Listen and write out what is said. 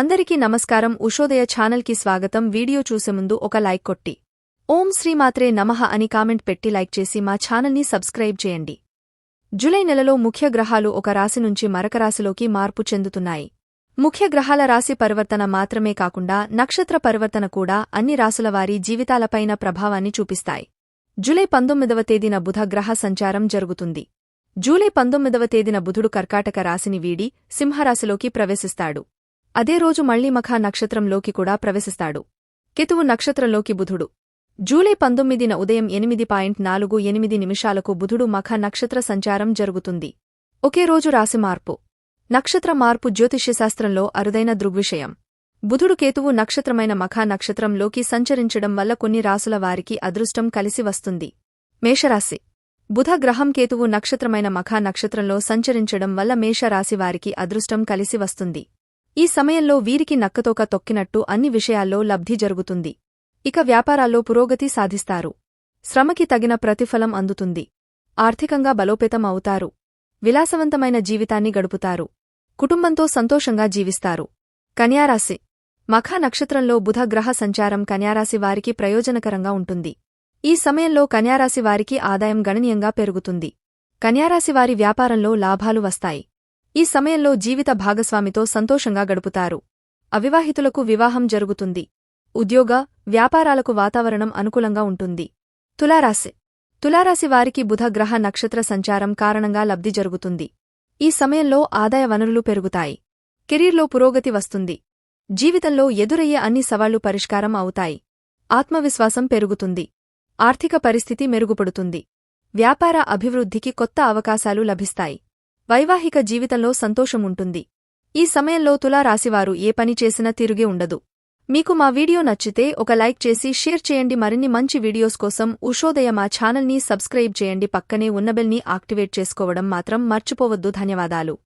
అందరికీ నమస్కారం. ఉషోదయ ఛానల్కి స్వాగతం. వీడియో చూసే ముందు ఒక లైక్ కొట్టి. ఓం శ్రీమాత్రే నమః అని కామెంట్ పెట్టి లైక్ చేసి మా ఛానల్ని సబ్స్క్రైబ్ చేయండి. జులై నెలలో ముఖ్య గ్రహాలు ఒక రాశి నుంచి మరక రాశిలోకి మార్పు చెందుతున్నాయి. ముఖ్య గ్రహాల రాశి పరివర్తన మాత్రమే కాకుండా నక్షత్ర పరివర్తన కూడా అన్ని రాసుల వారి జీవితాలపైన ప్రభావాన్ని చూపిస్తాయి. జూలై పంతొమ్మిదవ తేదీన బుధ గ్రహ సంచారం జరుగుతుంది. జూలై పంతొమ్మిదవ తేదీన బుధుడు కర్కాటక రాశిని వీడి సింహరాశిలోకి ప్రవేశిస్తాడు. అదే రోజు మళ్ళీ మఖా నక్షత్రంలోకి కూడా ప్రవేశిస్తాడు. కెతువు నక్షత్రంలోకి బుధుడు. జూలై పంతొమ్మిదిన ఉదయం ఎనిమిది పాయింట్ నాలుగు ఎనిమిది నిమిషాలకు బుధుడు మఖ నక్షత్ర సంచారం జరుగుతుంది. ఒకే రోజు రాశి మార్పు. నక్షత్ర మార్పు జ్యోతిష్యశాస్త్రంలో అరుదైన దృగ్విషయం. బుధుడు కేతువు నక్షత్రమైన మఖ నక్షత్రంలోకి సంచరించడం వల్ల కొన్ని రాసుల వారికి అదృష్టం కలిసి వస్తుంది. మేషరాశి. బుధ గ్రహం కేతువు నక్షత్రమైన మఖ నక్షత్రంలో సంచరించడం వల్ల మేషరాశి వారికి అదృష్టం కలిసి వస్తుంది. ఈ సమయంలో వీరికి నక్కతోక తొక్కినట్టు అన్ని విషయాల్లో లబ్ధి జరుగుతుంది. ఇక వ్యాపారాల్లో పురోగతి సాధిస్తారు. శ్రమకి తగిన ప్రతిఫలం అందుతుంది. ఆర్థికంగా బలోపేతం అవుతారు. విలాసవంతమైన జీవితాన్ని గడుపుతారు. కుటుంబంతో సంతోషంగా జీవిస్తారు. కన్యారాశి. మఖా నక్షత్రంలో బుధ గ్రహ సంచారం కన్యారాశి వారికి ప్రయోజనకరంగా ఉంటుంది. ఈ సమయంలో కన్యారాశి వారికి ఆదాయం గణనీయంగా పెరుగుతుంది. కన్యారాశి వారి వ్యాపారంలో లాభాలు వస్తాయి. ఈ సమయంలో జీవిత భాగస్వామితో సంతోషంగా గడుపుతారు. అవివాహితులకు వివాహం జరుగుతుంది. ఉద్యోగ వ్యాపారాలకు వాతావరణం అనుకూలంగా ఉంటుంది. తులారాశి. తులారాశి వారికి బుధ గ్రహ నక్షత్ర సంచారం కారణంగా లబ్ధి జరుగుతుంది. ఈ సమయంలో ఆదాయ వనరులు పెరుగుతాయి. కెరీర్లో పురోగతి వస్తుంది. జీవితంలో ఎదురయ్యే అన్ని సవాళ్ళు పరిష్కారం అవుతాయి. ఆత్మవిశ్వాసం పెరుగుతుంది. ఆర్థిక పరిస్థితి మెరుగుపడుతుంది. వ్యాపార అభివృద్ధికి కొత్త అవకాశాలు లభిస్తాయి. వైవాహిక జీవితంలో సంతోషముంటుంది. ఈ సమయంలో తులారాశివారు ఏ పని చేసినా తిరిగి ఉండదు. మీకు మా వీడియో నచ్చితే ఒక లైక్ చేసి షేర్ చేయండి. మరిన్ని మంచి వీడియోస్ కోసం ఉషోదయ మా ఛానల్ని సబ్స్క్రైబ్ చేయండి. పక్కనే ఉన్నబెల్ని యాక్టివేట్ చేసుకోవడం మాత్రం మర్చిపోవద్దు. ధన్యవాదాలు.